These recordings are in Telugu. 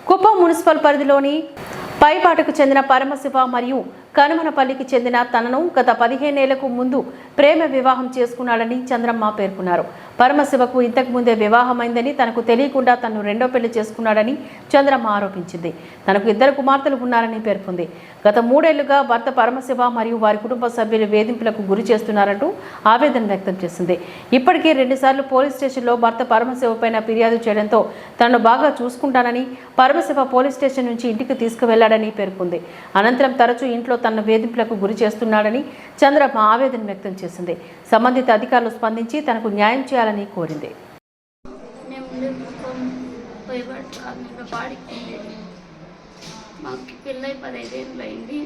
కుప్పం మున్సిపల్ పరిధిలోని పైపాటకు చెందిన పరమశివ మరియు కనుమనపల్లికి చెందిన తనను గత పదిహేనేళ్ళకు ముందు ప్రేమ వివాహం చేసుకున్నాడని చంద్రమ్మ పేర్కొన్నారు. పరమశివకు ఇంతకు ముందే వివాహమైందని తనకు తెలియకుండా తను రెండో పెళ్ళి చేసుకున్నాడని చంద్రమ్మ ఆరోపించింది. తనకు ఇద్దరు కుమార్తెలు ఉన్నారని పేర్కొంది. గత మూడేళ్ళుగా భర్త పరమశివ మరియు వారి కుటుంబ సభ్యులు వేధింపులకు గురి చేస్తున్నారంటూ ఆవేదన వ్యక్తం చేసింది. ఇప్పటికే రెండుసార్లు పోలీస్ స్టేషన్లో భర్త పరమశివ పైన ఫిర్యాదు చేయడంతో తనను బాగా చూసుకుంటానని పరమశివ పోలీస్ స్టేషన్ నుంచి ఇంటికి తీసుకువెళ్ళాడని పేర్కొంది. అనంతరం తరచూ ఇంట్లో తనను వేధింపులకు గురి చేస్తున్నాడని చంద్రమ్మ ఆవేదన వ్యక్తం చేసింది. సంబంధిత అధికారులు స్పందించి తనకు న్యాయం చేయాలని కోరింది. మాకు పెళ్ళై పదహైదేళ్ళు అయింది.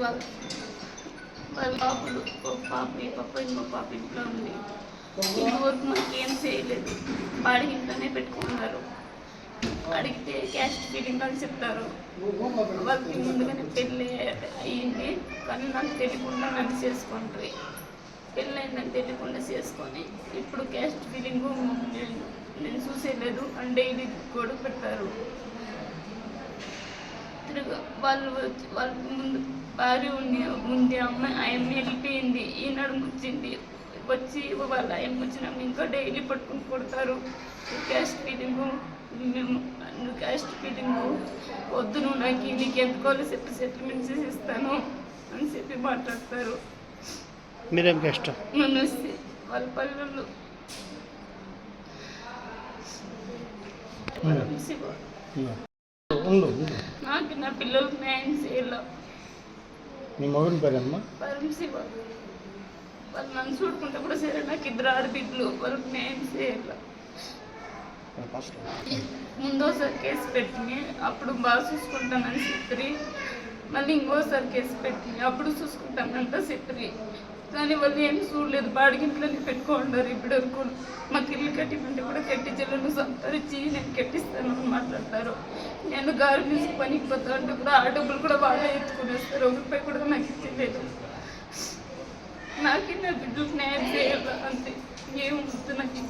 వాళ్ళ పాపలు పాప ఈ పాప ఇంకో పాప ఇంట్లో ఉంది. ఇంతవరకు మాకు ఏం చేయలేదు. బాడీ ఇంట్లోనే పెట్టుకున్నారు అడిగితే క్యాస్ట్ ఫీలింగ్ అని చెప్తారు. వాళ్ళకి ముందుగానే పెళ్ళి అయ్యింది. కానీ నాకు తెలియకుండా నన్ను చేసుకుంటారు అయిందని తెలియకుండా చేసుకొని ఇప్పుడు క్యాస్ట్ ఫీలింగ్ నేను నేను చూసేయలేదు అని డైలీ గొడవ పెట్టారు తిరుగు. వాళ్ళు వచ్చి- వాళ్ళ ముందు భార్య ఉంది ఉంది అమ్మాయి ఆ అమ్మాయి వెళ్ళిపోయింది. ఈనాడు వచ్చింది. వచ్చి వాళ్ళ ఆయమ్మ వచ్చినాక ఇంకా డైలీ పట్టుకుని కొడతారు. క్యాస్ట్ ఫీలింగు మేము క్యాస్ట్ ఫీలింగ్ వద్దు నువ్వు నాకు నీకు ఎందుకోవాలో చెప్పి సెటిల్మెంట్ చేసి ఇస్తాను అని చెప్పి మాట్లాడతారు. మీరేం కష్టం నన్ను వస్తే వాళ్ళ పల్లెలు నాకు నా పిల్లలకు న్యాయం చేయాల? మీ మొగని పేరమ్మా? పరం శివ. వాళ్ళు నన్ను చూడుకుంటే కూడా సరే నాకు ఇద్దరు ఆడబిడ్డలు. వాళ్ళకి న్యాయం చేయాల? ముందోసారి కేసు పెట్టింది అప్పుడు బాగా చూసుకుంటానని చెప్పి మళ్ళీ ఇంకోసారి కేసు పెట్టింది అప్పుడు చూసుకుంటానంట చెప్పి కానీ వాళ్ళు ఏం చూడలేదు. బాడిగింట్లోనే పెట్టుకోండారు ఇప్పుడు వరకు మాకు ఇల్లు కట్టిమంటే కూడా కట్టి సంతరించి నేను కట్టిస్తాను అని మాట్లాడతారు. నేను గార్మెంట్స్ పనికి పోతా అంటే కూడా ఆ డబ్బులు కూడా బాగా ఎత్తుకునేస్తారు. ఒక రూపాయి కూడా నాకు ఇచ్చలేదు. నాకే నా బిడ్డలకు న్యాయం చేయాలి? అంతే. ఏమి వద్దు నాకు?